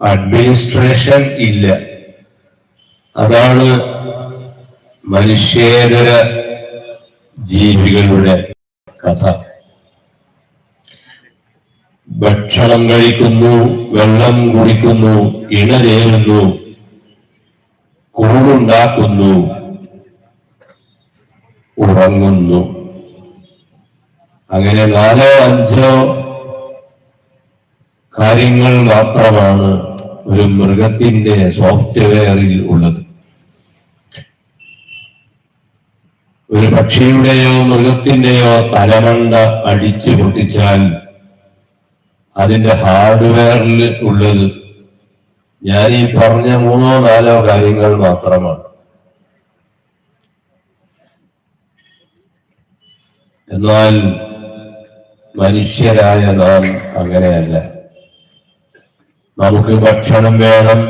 Administration ഇല്ല. അതാണ് മനുഷ്യേതര ജീവികളുടെ കഥ. ഭക്ഷണം കഴിക്കുന്നു വെള്ളം കുടിക്കുന്നു ഇണചേരുന്നു കൂടുണ്ടാക്കുന്നു ഉറങ്ങുന്നു. അങ്ങനെ നാലോ അഞ്ചോ കാര്യങ്ങൾ മാത്രമാണ് ഒരു മൃഗത്തിന്റെ സോഫ്റ്റ്വെയറിൽ ഉള്ളത്. ഒരു പക്ഷിയുടെയോ മൃഗത്തിന്റെയോ തലമണ്ട അടിച്ചു പൊട്ടിച്ചാൽ അതിന്റെ ഹാർഡ്വെയറിൽ ഉള്ളത് ഞാൻ ഈ പറഞ്ഞ മൂന്നോ നാലോ കാര്യങ്ങൾ മാത്രമാണ്. എന്നാൽ മനുഷ്യരായ നാം അങ്ങനെയല്ല. നമുക്ക് ഭക്ഷണം വേണം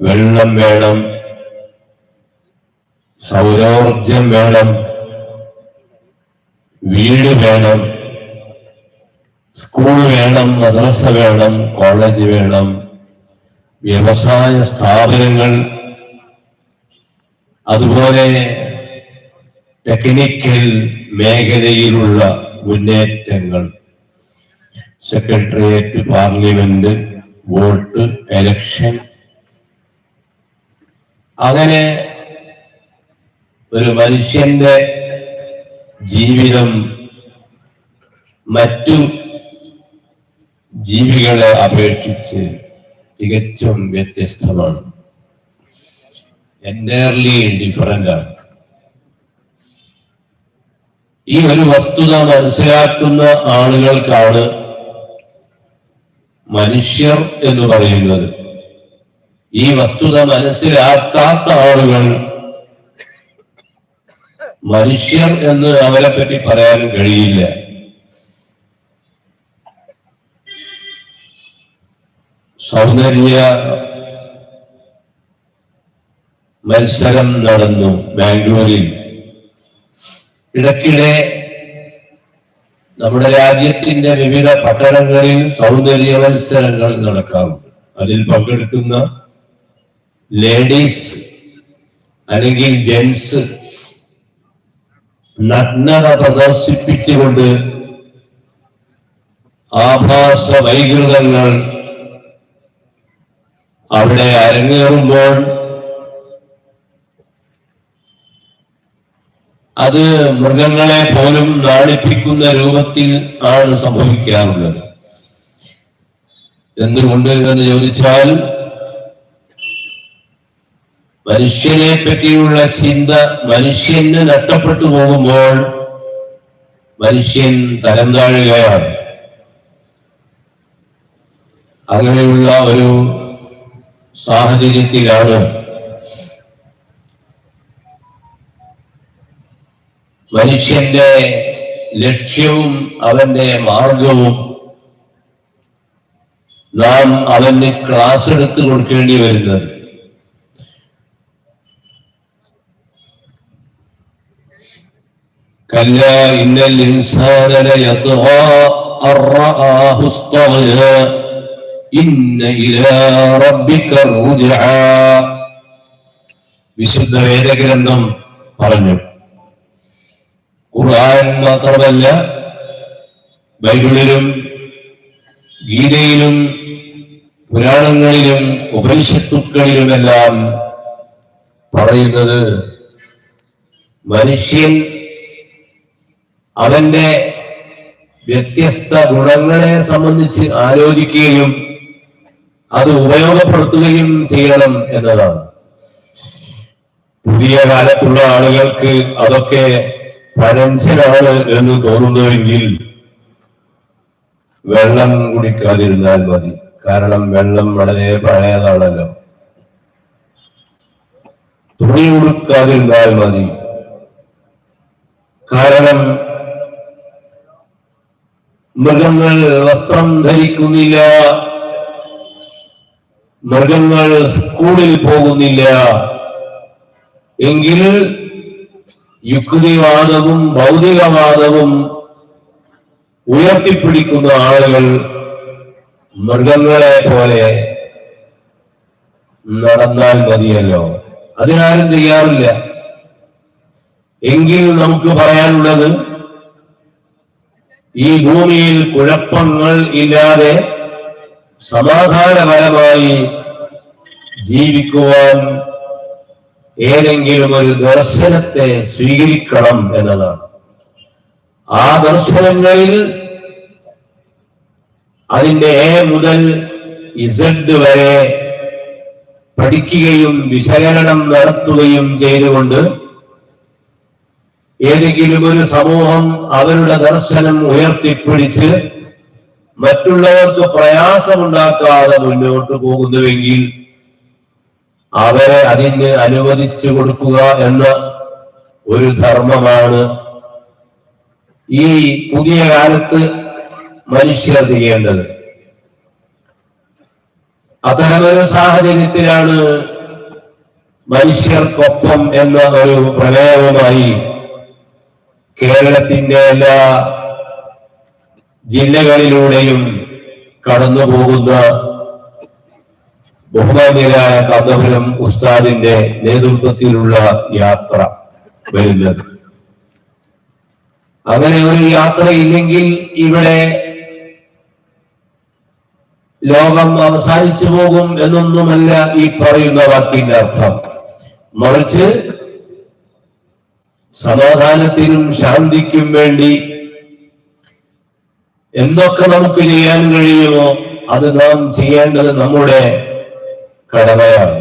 വെള്ളം വേണം സൗരോർജം വേണം വീട് വേണം സ്കൂൾ വേണം മദ്രസ വേണം കോളേജ് വേണം വ്യവസായ സ്ഥാപനങ്ങൾ അതുപോലെ ടെക്നിക്കൽ മേഖലയിലുള്ള മുന്നേറ്റങ്ങൾ. Secretariat parliament vote election. അങ്ങനെ ഒരു മനുഷ്യന്റെ ജീവിതം മറ്റു ജീവികളെ അപേക്ഷിച്ച് തികച്ചും വ്യത്യസ്തമാണ്. എന്റയർലി ഡിഫറന്റ് ആണ്. ഈ ഒരു വസ്തുത മനസ്സിലാക്കുന്ന ആളുകൾക്കാണ് മനുഷ്യർ എന്ന് പറയുന്നത്. ഈ വസ്തുത മനസ്സിലാക്കാത്ത ആളുകൾ മനുഷ്യർ എന്ന് അവരെ പറ്റി പറയാൻ കഴിയില്ല. സൗന്ദര്യ മത്സരം നടന്നു ബാംഗ്ലൂരിൽ. ഇടയ്ക്കിടെ നമ്മുടെ രാജ്യത്തിന്റെ വിവിധ പട്ടണങ്ങളിൽ സൗന്ദര്യ മത്സരങ്ങൾ നടക്കാറുണ്ട് അതിൽ പങ്കെടുക്കുന്ന ലേഡീസ് അല്ലെങ്കിൽ ജെൻസ് നഗ്നത പ്രദർശിപ്പിച്ചുകൊണ്ട് ആഭാസ വൈകൃതങ്ങൾ അവിടെ അരങ്ങേറുമ്പോൾ അത് മൃഗങ്ങളെ പോലും നാണിപ്പിക്കുന്ന രൂപത്തിൽ ആണ് സംഭവിക്കാറുള്ളത്. എന്തുകൊണ്ട് എന്ന് ചോദിച്ചാൽ മനുഷ്യനെ പറ്റിയുള്ള ചിന്ത മനുഷ്യന് നഷ്ടപ്പെട്ടു പോകുമ്പോൾ മനുഷ്യൻ തരം താഴുകയാണ് അങ്ങനെയുള്ള ഒരു സാഹചര്യത്തിലാണ് മനുഷ്യന്റെ ലക്ഷ്യവും അവന്റെ മാർഗവും നാം അവന് ക്ലാസ് എടുത്ത് കൊടുക്കേണ്ടി വരുന്നത് كلا إن الإنسان ليطغى أن رآه استغنى إن إلى ربك الرجعى വിശുദ്ധ വേദഗ്രന്ഥം പറഞ്ഞു ഖുർആൻ മാത്രമല്ല ബൈബിളിലും ഗീതയിലും പുരാണങ്ങളിലും ഉപനിഷത്തുക്കളിലുമെല്ലാം പറയുന്നത് മനുഷ്യൻ അവന്റെ വ്യത്യസ്ത ഗുണങ്ങളെ സംബന്ധിച്ച് ആലോചിക്കുകയും അത് ഉപയോഗപ്പെടുത്തുകയും ചെയ്യണം എന്നതാണ്. പുതിയ കാലത്തുള്ള ആളുകൾക്ക് അതൊക്കെ പഴഞ്ചനാണ് എന്ന് തോന്നുന്നുവെങ്കിൽ വെള്ളം കുടിക്കാതിരുന്നാൽ മതി. കാരണം വെള്ളം വളരെ പഴയതാണല്ലോ. തുണി ഉടുക്കാതിരുന്നാൽ മതി. കാരണം മൃഗങ്ങൾ വസ്ത്രം ധരിക്കുന്നില്ല. മൃഗങ്ങൾ സ്കൂളിൽ പോകുന്നില്ല. എങ്കിൽ യുക്തിവാദവും ഭൗതികവാദവും ഉയർത്തിപ്പിടിക്കുന്ന ആളുകൾ മൃഗങ്ങളെ പോലെ നടന്നാൽ മതിയല്ലോ. അതിനാരും ചെയ്യാറില്ല എങ്കിൽ നമുക്ക് പറയാനുള്ളത് ഈ ഭൂമിയിൽ കുഴപ്പങ്ങൾ ഇല്ലാതെ സമാധാനപരമായി ജീവിക്കുവാൻ ഏതെങ്കിലും ഒരു ദർശനത്തെ സ്വീകരിക്കണം എന്നതാണ്. ആ ദർശനങ്ങളിൽ അതിന്റെ എ മുതൽ ഇസഡ് വരെ പഠിക്കുകയും വിശകലനം നടത്തുകയും ചെയ്തുകൊണ്ട് ഏതെങ്കിലും ഒരു സമൂഹം അവരുടെ ദർശനം ഉയർത്തിപ്പിടിച്ച് മറ്റുള്ളവർക്ക് പ്രയാസമുണ്ടാക്കാതെ മുന്നോട്ട് പോകുന്നുവെങ്കിൽ അവരെ അതിന് അനുവദിച്ചു കൊടുക്കുക എന്ന ഒരു ധർമ്മമാണ് ഈ പുതിയ കാലത്ത് മനുഷ്യർ ചെയ്യേണ്ടത്. അത്തരമൊരു സാഹചര്യത്തിലാണ് മനുഷ്യർക്കൊപ്പം എന്ന ഒരു പ്രമേയവുമായി കേരളത്തിന്റെ എല്ലാ ജില്ലകളിലൂടെയും കടന്നു പോകുന്ന ബഹുമാന്യരായ കഥപുരം ഉസ്താദിന്റെ നേതൃത്വത്തിലുള്ള യാത്ര വരുന്നത്. അങ്ങനെ ഒരു യാത്ര ഇല്ലെങ്കിൽ ഇവിടെ ലോകം അവസാനിച്ചു പോകും എന്നൊന്നുമല്ല ഈ പറയുന്ന വാക്കിന്റെ അർത്ഥം. മറിച്ച് സമാധാനത്തിനും ശാന്തിക്കും വേണ്ടി എന്തൊക്കെ നമുക്ക് ചെയ്യാൻ കഴിയുമോ അത് നാം ചെയ്യേണ്ടത് നമ്മുടെ കടമയാണ്.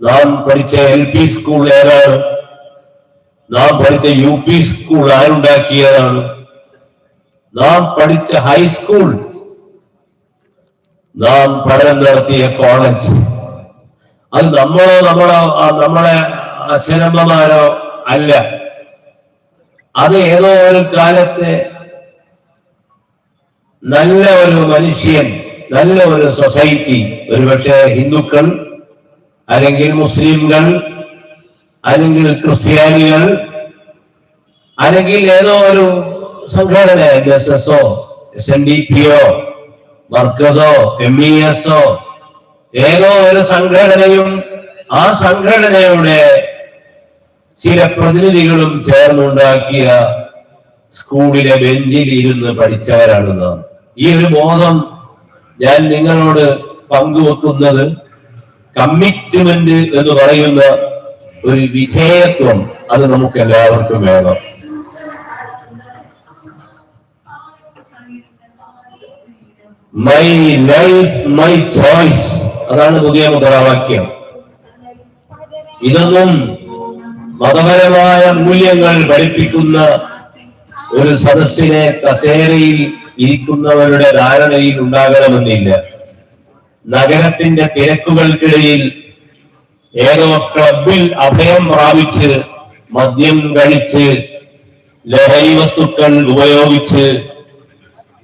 നാം പഠിച്ച എൽ പി സ്കൂൾ ഏതാണ്? നാം പഠിച്ച യു പി സ്കൂൾ ആരുണ്ടാക്കിയതാണ്? നാം പഠിച്ച ഹൈസ്കൂൾ നാം പഠനം നടത്തിയ കോളേജ് അത് നമ്മളോ നമ്മളോ നമ്മളെ അച്ഛനമ്മമാരോ അല്ല. അത് ഏതോ ഒരു കാലത്തെ നല്ല ഒരു മനുഷ്യൻ നല്ല ഒരു സൊസൈറ്റി ഒരുപക്ഷെ ഹിന്ദുക്കൾ അല്ലെങ്കിൽ മുസ്ലിംകൾ അല്ലെങ്കിൽ ക്രിസ്ത്യാനികൾ അല്ലെങ്കിൽ ഏതോ ഒരു സംഘടന N S എസോ S N D P O വർക്കസോ M E എസോ ഏതോ ഒരു സംഘടനയും ആ സംഘടനയുടെ ചില പ്രതിനിധികളും ചേർന്നുണ്ടാക്കിയ സ്കൂളിലെ ബെഞ്ചിൽ ഇരുന്ന് പഠിച്ചവരാണ് നാം. ഈ ഒരു ബോധം ഞാൻ നിങ്ങളോട് പങ്കുവെക്കുന്നത് കമ്മിറ്റ്മെന്റ് എന്ന് പറയുന്ന ഒരു വിധേയത്വം അത് നമുക്ക് എല്ലാവർക്കും വേണം. മൈ ലൈഫ് മൈ ചോയ്സ് അതാണ് പുതിയ മുദ്രാവാക്യം. ഇതൊന്നും മതപരമായ മൂല്യങ്ങൾ പഠിപ്പിക്കുന്ന ഒരു സദസ്സിനെ കസേരയിൽ ഇരിക്കുന്നവരുടെ ധാരണയിൽ ഉണ്ടാകണമെന്നില്ല. നഗരത്തിന്റെ തിരക്കുകൾക്കിടയിൽ ഏതോ ക്ലബിൽ അഭയം പ്രാപിച്ച് മദ്യം കഴിച്ച് ലഹരി വസ്തുക്കൾ ഉപയോഗിച്ച്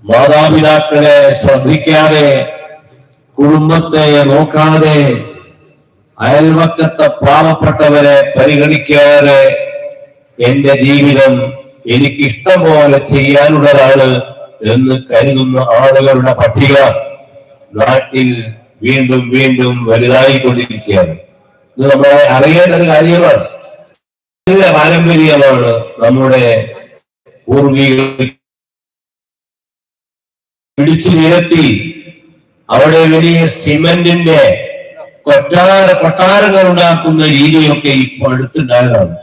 മാതാപിതാക്കളെ ശ്രദ്ധിക്കാതെ കുടുംബത്തെ നോക്കാതെ അയൽവക്കത്തെ പാവപ്പെട്ടവരെ പരിഗണിക്കാതെ എന്റെ ജീവിതം എനിക്കിഷ്ടം പോലെ ചെയ്യാനുള്ളതാണ് എന്ന് കരുതുന്ന ആളുകളുടെ പട്ടിക നാട്ടിൽ വീണ്ടും വീണ്ടും വലുതായിക്കൊണ്ടിരിക്കുകയാണ്. ഇത് നമ്മളെ അറിയേണ്ട ഒരു കാര്യമാണ് പാരമ്പര്യമാണ് നമ്മുടെ പൂർവികർ പിടിച്ചു നിരത്തി അവിടെ വലിയ സിമന്റിന്റെ കൊട്ടാര കൊട്ടാരങ്ങൾ ഉണ്ടാക്കുന്ന രീതിയൊക്കെ ഇപ്പൊ അടുത്തുണ്ടായതാണ്.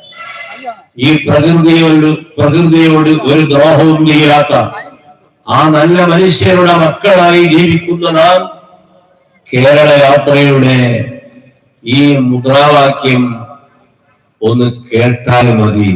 ഈ പ്രകൃതിയോട് പ്രകൃതിയോട് ഒരു ദ്രോഹവും ചെയ്യാത്ത ആ നല്ല മനുഷ്യരുടെ മക്കളായി ജീവിക്കുന്ന നാം കേരള യാത്രയുടെ ഈ മുദ്രാവാക്യം ഒന്ന് കേട്ടാൽ മതി.